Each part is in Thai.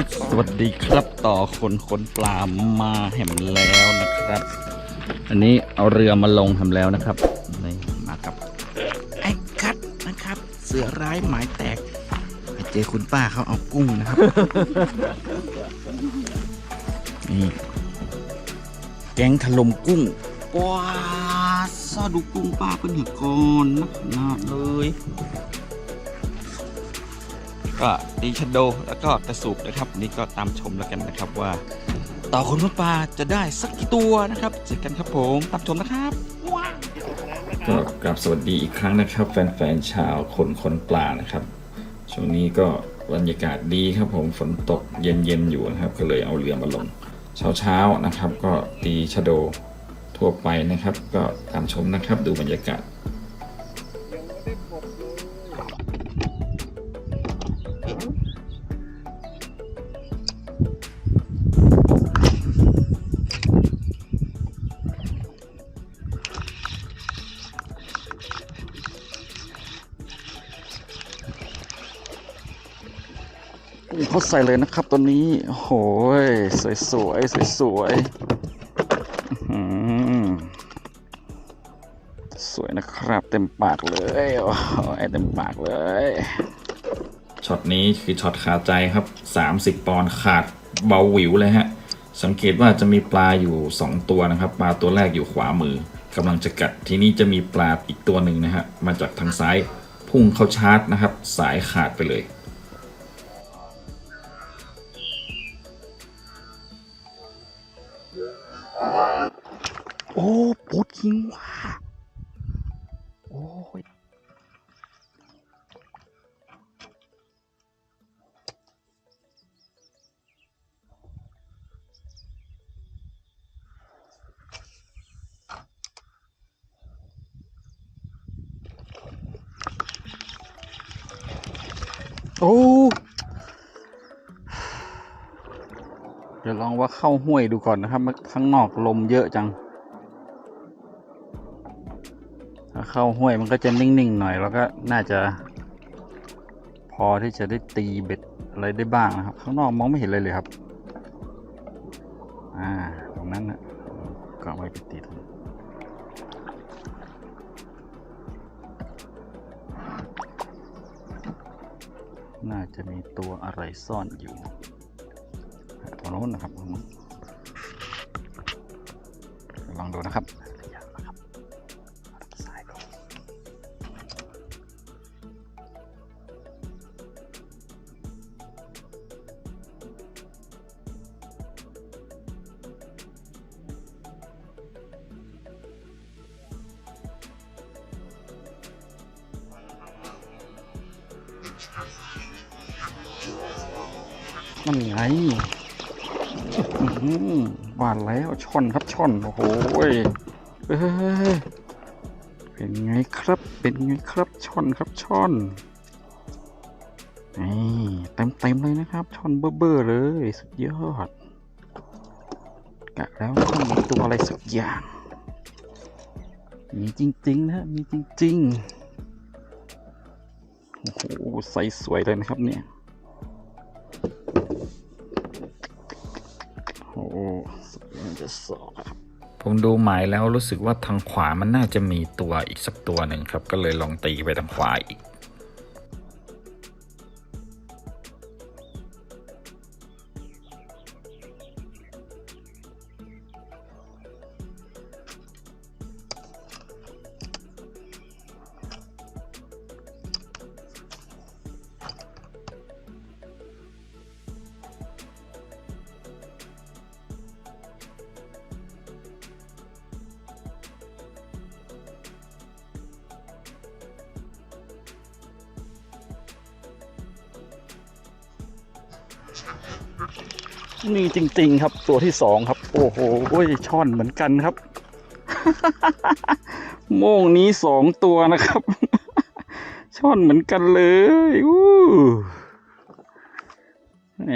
ทิตย์สวัสดีครับต่อคนคนปลามาแหมแล้วนะครับ อันนี้เอาเรือมาลงทำแล้วนะครับนี่มากับไอ้คัดนะครับ เสือร้ายหมายแตกเจอคุณป้าเขาเอากุ้งนะครับนี่แกงถล่มกุ้งว้าซาดูกุ้งป้าเป็นหิกอนนะนาดเลย ก็ดีชโดแล้วก็กระสูบนะครับนี่ก็ตามชมแล้วกันนะครับว่า ต่อคนพุปลาจะได้สักกี่ตัวนะครับเจอกันครับผมตามชมนะครับก็กลับสวัสดีอีกครั้งนะครับ แฟนๆชาวคนคนปลานะครับ ช่วงนี้ก็บรรยากาศดีครับผมฝนตกเย็นๆอยู่นะครับ ก็เลยเอาเรือมาลงเช้าๆนะครับ ก็ตีชะโดทั่วไปนะครับ ก็ตามชมนะครับดูบรรยากาศ เขาใส่เลยนะครับตัวนี้โอ้โหยสวยสวยสวยสวยๆอื้อหือสวยนะครับ เต็มปากเลย โอ้โหเต็มปากเลย ช็อตนี้คือช็อตขาดใจครับ 30 ปอนด์ขาดเบาหวิวเลยฮะ สังเกตว่าจะมีปลาอยู่ 2 ตัวนะครับ ปลาตัวแรกอยู่ขวามือกำลังจะกัด ทีนี้จะมีปลาอีกตัวหนึ่งนะฮะ มาจากทางซ้ายพุ่งเข้าชาร์จนะครับ สายขาดไปเลยโอ้ปูดยิงว่ะ โอ้เดี๋ยวลองว่าเข้าห้วยดูก่อนนะครับมันข้างนอกลมเยอะจัง ถ้าเข้าห้วยมันก็จะนิ่งๆหน่อย แล้วก็น่าจะ พอที่จะได้ตีเบ็ดอะไรได้บ้างนะครับ ข้างนอกมองไม่เห็นเลยเลยครับ อ่า ตรงนั้นนะก็ไว้ไปตีตรง น่าจะมีตัวอะไรซ่อนอยู่ตรงโน้นนะครับตรงโน้นลองดูนะครับ มันไงอื้อหือหวานแล้วช่อนครับช่อน โอ้โหยเเป็นไงครับ เป็นไงครับช่อนครับช่อนนี่เต็มเต็มเลยนะครับ ช่อนเบ้อเบ้อๆเลย สุดยอดกะแล้วต้องมีตัวอะไรสักอย่าง มีจริงๆนะมีจริงๆ โอ้โหใสสวยเลยนะครับเนี่ย ผมดูหมายแล้วรู้สึกว่าทางขวามันน่าจะมีตัวอีกสักตัวหนึ่งครับ ก็เลยลองตีไปทางขวาอีก นี่จริง ๆ ครับตัวที่สองครับ โอ้โหช่อนเหมือนกันครับ โม่งนี้สองตัวนะครับ ช่อนเหมือนกันเลยอู้แ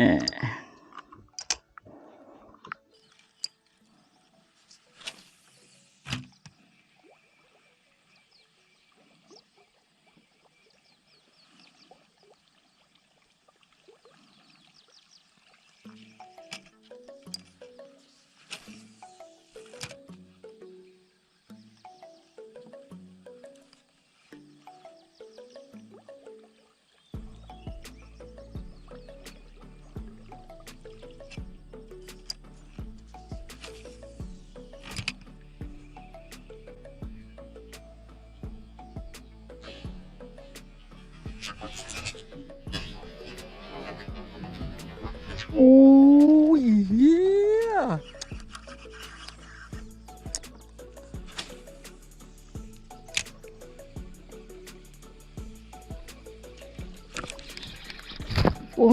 โอ้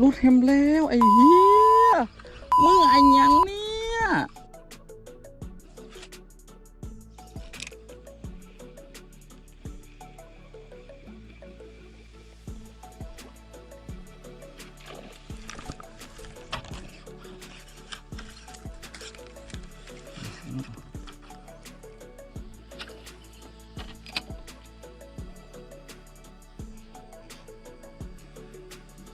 รูดเห็มแล้วไอ้เหี้ย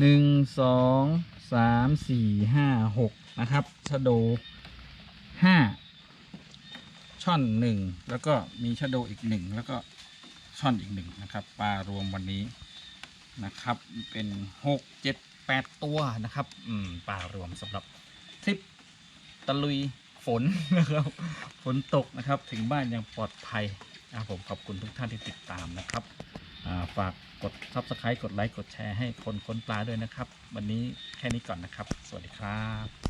หนึ่ง สองสามสี่ห้าหกนะครับชะโดห้าช่อนหนึ่งแล้วก็มีชะโดอีกหนึ่งแล้วก็ช่อนอีกหนึ่งนะครับปลารวมวันนี้นะครับ เป็นหกเจ็ดแปดตัวนะครับอืมปลารวมสำหรับทริปตะลุยฝนนะครับฝนตกนะครับ ถึงบ้านย่างปลอดภัยนะครับผมขอบคุณทุกท่านที่ติดตามนะครับ ฝากกด Subscribe กดไลค์กดแชร์ให้คนค้นปลาด้วยนะครับ วันนี้แค่นี้ก่อนนะครับ สวัสดีครับ